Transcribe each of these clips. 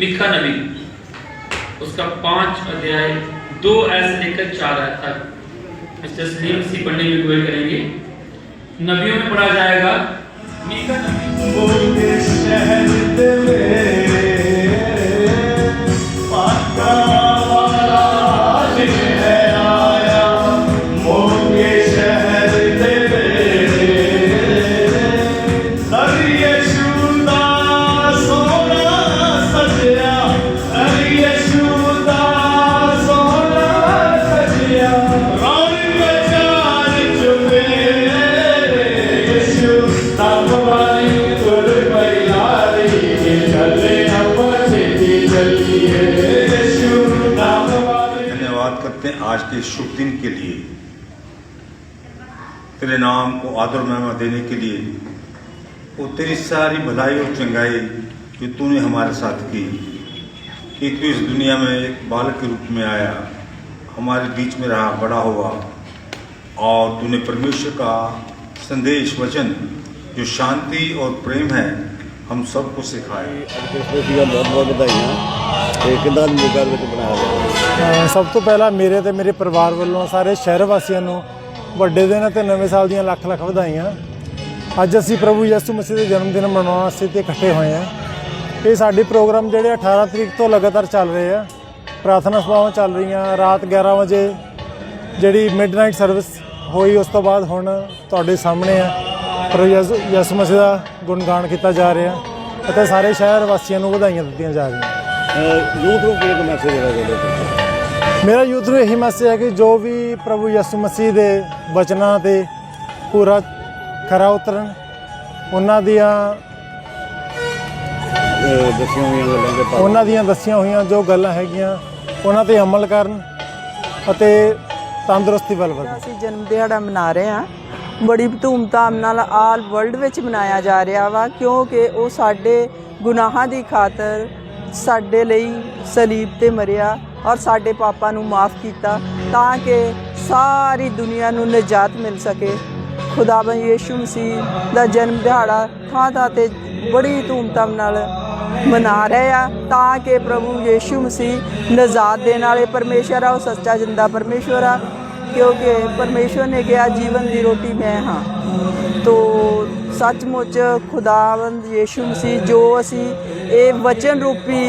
मिखा नबी उसका पाँच अध्याय, दो ऐसे लेकर चार आयत तक। तस्लीम सी पढ़ने में कोशिश करेंगे। नबियों में पढ़ा जाएगा मीका नबी धन्यवाद करते हैं आज के शुभ दिन के लिए। तेरे नाम को आदर महिमा देने के लिए वो तेरी सारी भलाई और चंगाई जो तूने हमारे साथ की, कि तू इस दुनिया में एक बालक के रूप में आया, हमारे बीच में रहा, बड़ा हुआ, और तूने परमेश्वर का संदेश, वचन जो शांति और प्रेम है हम सबको सिखाया ਕ੍ਰਿਸਮਸ ਦੀਆਂ ਬਹੁਤ ਬਹੁਤ ਵਧਾਈਆਂ ਤੇ ਕਿੰਨਾ ਮੋਗਾ ਵਿੱਚ ਬਣਾਇਆ ਗਿਆ ਅ, ਸਭ ਤੋਂ ਪਹਿਲਾਂ ਮੇਰੇ ਤੇ ਮੇਰੇ ਪਰਿਵਾਰ ਵੱਲੋਂ ਸਾਰੇ ਸ਼ਹਿਰ ਵਾਸੀਆਂ ਨੂੰ ਵੱਡੇ ਦਿਨ ਅਤੇ ਨਵੇਂ ਸਾਲ ਦੀਆਂ ਲੱਖ ਲੱਖ ਵਧਾਈਆਂ ਅੱਜ ਅਸੀਂ ਪ੍ਰਭੂ ਯਿਸੂ ਮਸੀਹ ਦੇ ਜਨਮ ਦਿਨ ਮਨਾਉਣ ਵਾਸਤੇ ਤੇ ਇਕੱਠੇ ਹੋਏ ਹਾਂ ਇਹ ਸਾਡੇ ਪ੍ਰੋਗਰਾਮ ਜਿਹੜੇ 18 ਤਰੀਕ ਤੋਂ ਲਗਾਤਾਰ ਚੱਲ ਰਹੇ ਆ ਪ੍ਰਾਰਥਨਾ ਸਭਾਵਾਂ ਚੱਲ ਰਹੀਆਂ ਰਾਤ 11 ਵਜੇ ਜਿਹੜੀ ਮਿਡਨਾਈਟ ਸਰਵਿਸ ਹੋਈ ਉਸ ਤੋਂ ਬਾਅਦ ਹੁਣ ਤੁਹਾਡੇ ਸਾਹਮਣੇ ਆ ਪ੍ਰਭੂ ਯਿਸੂ ਯਿਸੂ ਮਸੀਹ ਦਾ ਗੁਣਗਾਨ ਕੀਤਾ ਜਾ ਰਿਹਾ ਅਤੇ ਸਾਰੇ ਸ਼ਹਿਰ ਵਾਸੀਆਂ ਨੂੰ ਵਧਾਈਆਂ ਦਿੱਤੀਆਂ ਜਾ ਰਹੀਆਂ। ਯੂਥ ਨੂੰ ਕੀ ਮੈਸੇਜ ਦੇਣਾ ਚਾਹੁੰਦੇ ਹੋ ਮੇਰਾ ਯੂਥ ਨੂੰ ਇਹੀ ਮੈਸੇਜ ਹੈ ਕਿ ਜੋ ਵੀ ਪ੍ਰਭੂ ਯਿਸੂ ਮਸੀਹ ਦੇ ਵਚਨਾਂ ਤੇ ਪੂਰਾ ਖਰਾ ਉਤਰਨ ਉਹਨਾਂ ਦੀਆਂ ਅਹ ਦੱਸੀਆਂ ਹੋਈਆਂ ਗੱਲਾਂ ਦੇ ਪਾਲਣ। ਉਹਨਾਂ ਦੀਆਂ ਦੱਸੀਆਂ ਹੋਈਆਂ ਜੋ ਗੱਲਾਂ ਹੈਗੀਆਂ ਉਹਨਾਂ ਤੇ ਅਮਲ ਕਰਨ ਅਤੇ ਤੰਦਰੁਸਤੀ ਵੱਲ ਵਧਣ। ਅਸੀਂ ਜਨਮ ਦਿਹਾੜਾ ਮਨਾ ਰਹੇ ਹਾਂ। ਬੜੀ ਧੂਮਧਾਮ ਨਾਲ ਆਲ ਵਰਲਡ ਵਿੱਚ ਮਨਾਇਆ ਜਾ ਰਿਹਾ ਵਾ, ਕਿਉਂਕਿ ਉਹ ਸਾਡੇ ਗੁਨਾਹਾਂ ਦੀ ਖਾਤਰ ਸਾਡੇ ਲਈ ਸਲੀਬ ਤੇ ਮਰਿਆ ਔਰ ਸਾਡੇ ਪਾਪਾਂ ਨੂੰ ਮਾਫ ਕੀਤਾ ਤਾਂ ਕਿ ਸਾਰੀ ਦੁਨੀਆ ਨੂੰ ਨਜਾਤ ਮਿਲ ਸਕੇ। ਖੁਦਾਵੰ ਯੀਸ਼ੂ ਮਸੀਹ ਦਾ ਜਨਮ ਦਿਹਾੜਾ ਥਾਂ ਥਾਂ ਤੇ ਬੜੀ ਧੂਮਧਾਮ ਨਾਲ ਮਨਾ ਰਹੇ ਆ ਤਾਂ ਕਿ ਪ੍ਰਭੂ ਯੀਸ਼ੂ ਮਸੀਹ ਨਜ਼ਾਤ ਦੇਣ ਵਾਲੇ ਪਰਮੇਸ਼ਰ ਆ, ਉਹ ਸੱਚਾ ਜਿੰਦਾ ਪਰਮੇਸ਼ਰ ਆ। ਕਿਉਂਕਿ ਪਰਮੇਸ਼ਰ ਨੇ ਕਿਹਾ, ਜੀਵਨ ਦੀ ਰੋਟੀ ਮੈਂ ਹਾਂ। ਤੋ ਸੱਚਮੁੱਚ ਖੁਦਾਵੰਦ ਯੀਸ਼ੂ ਮਸੀਹ, ਜੋ ਅਸੀਂ ਇਹ ਵਚਨ ਰੂਪੀ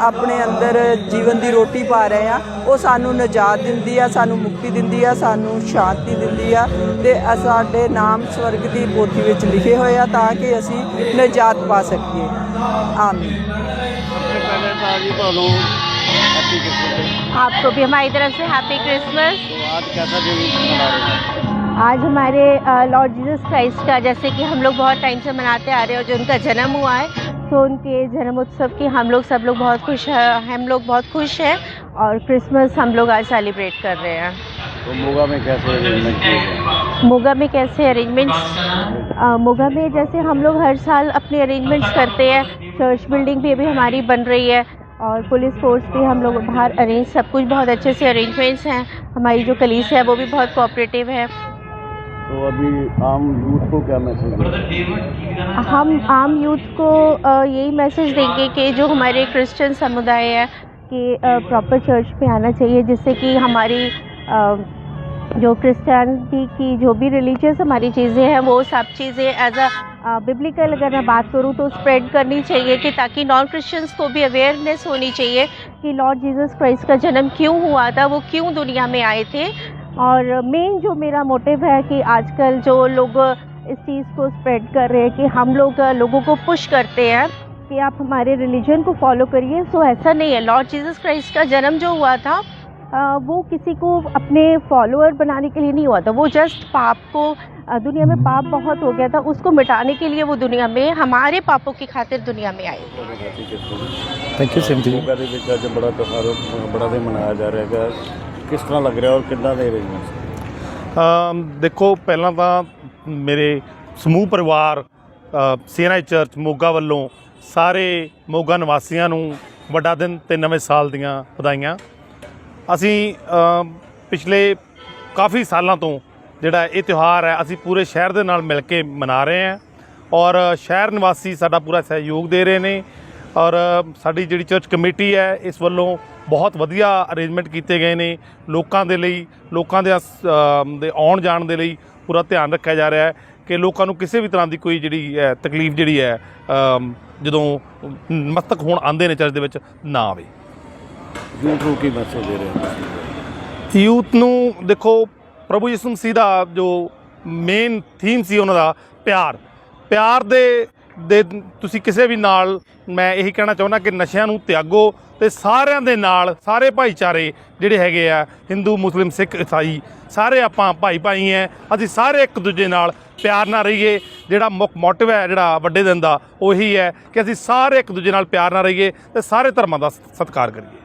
ਆਪਣੇ ਅੰਦਰ ਜੀਵਨ ਦੀ ਰੋਟੀ ਪਾ ਰਹੇ ਆ ਉਹ ਸਾਨੂੰ ਨਜਾਤ ਦਿੰਦੀ ਆ, ਸਾਨੂੰ ਮੁਕਤੀ ਦਿੰਦੀ ਆ, ਸਾਨੂੰ ਸ਼ਾਂਤੀ ਦਿੰਦੀ ਆ ਤੇ ਸਾਡੇ ਨਾਮ ਸਵਰਗ ਦੀ ਪੋਥੀ ਵਿੱਚ ਲਿਖੇ ਹੋਏ ਆ ਤਾਂ ਕਿ ਅਸੀਂ ਨਜਾਤ ਪਾ ਸਕੀਏ। ਆਮੀਨ। ਪਹਿਲੇ ਤਾਂ ਜੀ ਤੁਹਾਨੂੰ आपको तो भी हमारी तरफ़ से हैप्पी क्रिसमस आज हमारे लॉर्ड जीसस क्राइस्ट का जैसे कि हम लोग बहुत टाइम से मनाते आ रहे हैं और जो उनका जन्म हुआ है तो उनके जन्म उत्सव की हम लोग सब लोग बहुत खुश हम लोग बहुत खुश हैं और क्रिसमस हम लोग आज सेलिब्रेट कर रहे हैं। तो मोगा में कैसे अरेंजमेंट मोगा में कैसे अरेंजमेंट्स मोगा में जैसे हम लोग हर साल अपने अरेंजमेंट्स करते हैं चर्च बिल्डिंग भी अभी हमारी बन रही है और पुलिस फोर्स भी हम लोग बाहर अरेंज सब कुछ बहुत अच्छे से अरेंजमेंट्स हैं। हमारी जो कलीस है वो भी बहुत कोऑपरेटिव है। तो अभी आम यूथ को क्या मैसेज हम आम यूथ को यही मैसेज देंगे कि जो हमारे क्रिश्चियन समुदाय है कि प्रॉपर चर्च पे आना चाहिए जिससे कि हमारी जो क्रिश्चियनिटी की जो भी रिलीजियस हमारी चीज़ें हैं वो सब चीज़ें एज अ बिब्लिकल अगर मैं बात करूँ तो स्प्रेड करनी चाहिए कि ताकि नॉन क्रिश्चियंस को भी अवेयरनेस होनी चाहिए कि लॉर्ड जीसस क्राइस्ट का जन्म क्यों हुआ था, वो क्यों दुनिया में आए थे। और मेन जो मेरा मोटिव है कि आजकल जो लोग इस चीज़ को स्प्रेड कर रहे हैं कि हम लोग लोगों को पुश करते हैं कि आप हमारे रिलीजन को फॉलो करिए। सो ऐसा नहीं है। लॉर्ड जीसस क्राइस्ट का जन्म जो हुआ था वो किसी को अपने फॉलोअर बनाने के लिए नहीं हुआ था वो जस्ट पाप को अ, दुनिया में पाप बहुत हो गया था उसको मिटाने के लिए वो दुनिया में हमारे पापों की खातिर दुनिया में आए ਥੈਂਕ ਯੂ ਸਿਮ ਜੀ ਮੋਗਾ ਦੇ ਵਿੱਚ ਅੱਜ ਬੜਾ ਤਿਉਹਾਰ ਬੜਾ ਦਿਨ ਮਨਾਇਆ ਜਾ ਰਿਹਾ ਹੈਗਾ ਕਿਸ ਤਰ੍ਹਾਂ ਲੱਗ ਰਿਹਾ ਔਰ ਕਿੱਦਾਂ ਦੇ ਅਰੇਂਜਮੈਂਟਸ ਅਮ ਦੇਖੋ ਪਹਿਲਾਂ ਤਾਂ ਮੇਰੇ ਸਮੂਹ ਪਰਿਵਾਰ ਅ, ਸੇਨਾ ਚਰਚ ਮੋਗਾ ਵੱਲੋਂ ਸਾਰੇ ਮੋਗਾ ਨਿਵਾਸੀਆਂ ਨੂੰ ਵੱਡਾ ਦਿਨ ਤੇ ਨਵੇਂ ਸਾਲ ਦੀਆਂ ਵਧਾਈਆਂ ਅਸੀਂ ਪਿਛਲੇ ਕਾਫੀ ਸਾਲਾਂ ਤੋਂ ਜਿਹੜਾ ਇਹ ਤਿਉਹਾਰ ਹੈ, ਅਸੀਂ ਪੂਰੇ ਸ਼ਹਿਰ ਦੇ ਨਾਲ ਮਿਲ ਕੇ ਮਨਾ ਰਹੇ ਹਾਂ ਔਰ ਸ਼ਹਿਰ ਨਿਵਾਸੀ ਸਾਡਾ ਪੂਰਾ ਸਹਿਯੋਗ ਦੇ ਰਹੇ ਨੇ ਔਰ ਸਾਡੀ ਜਿਹੜੀ ਚਰਚ ਕਮੇਟੀ ਹੈ, ਇਸ ਵੱਲੋਂ ਬਹੁਤ ਵਧੀਆ ਅਰੇਂਜਮੈਂਟ ਕੀਤੇ ਗਏ ਨੇ। ਲੋਕਾਂ ਦੇ ਲਈ, ਲੋਕਾਂ ਦੇ ਦੇ ਆਉਣ ਜਾਣ ਦੇ ਲਈ ਪੂਰਾ ਧਿਆਨ ਰੱਖਿਆ ਜਾ ਰਿਹਾ ਹੈ ਕਿ ਲੋਕਾਂ ਨੂੰ ਕਿਸੇ ਵੀ ਤਰ੍ਹਾਂ ਦੀ ਕੋਈ ਜਿਹੜੀ ਤਕਲੀਫ ਜਿਹੜੀ ਹੈ ਜਦੋਂ ਮਸਤਕ ਹੋਣ ਆਉਂਦੇ ਨੇ ਚਰਚ ਦੇ ਵਿੱਚ ਨਾ ਆਵੇ। ਯੂਥ ਨੂੰ ਕੀ ਮੈਸੇਜ ਦੇ ਰਹੇ ਹੋ ਯੂਥ ਨੂੰ ਦੇਖੋ, ਪ੍ਰਭੂ ਯਿਸੂ ਮਸੀਹ ਦਾ ਜੋ ਮੇਨ ਥੀਮ ਸੀ ਉਹਨਾਂ ਦਾ, ਪਿਆਰ। ਪਿਆਰ ਦੇ ਦੇ ਤੁਸੀਂ ਕਿਸੇ ਵੀ ਨਾਲ, ਮੈਂ ਇਹੀ ਕਹਿਣਾ ਚਾਹੁੰਦਾ ਕਿ ਨਸ਼ਿਆਂ ਨੂੰ ਤਿਆਗੋ ਤੇ ਸਾਰਿਆਂ ਦੇ ਨਾਲ, ਸਾਰੇ ਭਾਈਚਾਰੇ ਜਿਹੜੇ ਹੈਗੇ ਆ ਹਿੰਦੂ ਮੁਸਲਿਮ ਸਿੱਖ ਈਸਾਈ ਸਾਰੇ ਆਪਾਂ ਭਾਈ ਭਾਈ ਐ, ਅਸੀਂ ਸਾਰੇ ਇੱਕ ਦੂਜੇ ਨਾਲ ਪਿਆਰ ਨਾਲ ਰਹੀਏ, ਜਿਹੜਾ ਮੁੱਖ ਮੋਟਿਵ ਹੈ, ਜਿਹੜਾ ਵੱਡੇ ਦਿਨ ਦਾ, ਉਹੀ ਹੈ ਕਿ ਅਸੀਂ ਸਾਰੇ ਇੱਕ ਦੂਜੇ ਨਾਲ ਪਿਆਰ ਨਾਲ ਰਹੀਏ ਤੇ ਸਾਰੇ ਧਰਮਾਂ ਦਾ ਸਤਿਕਾਰ ਕਰੀਏ।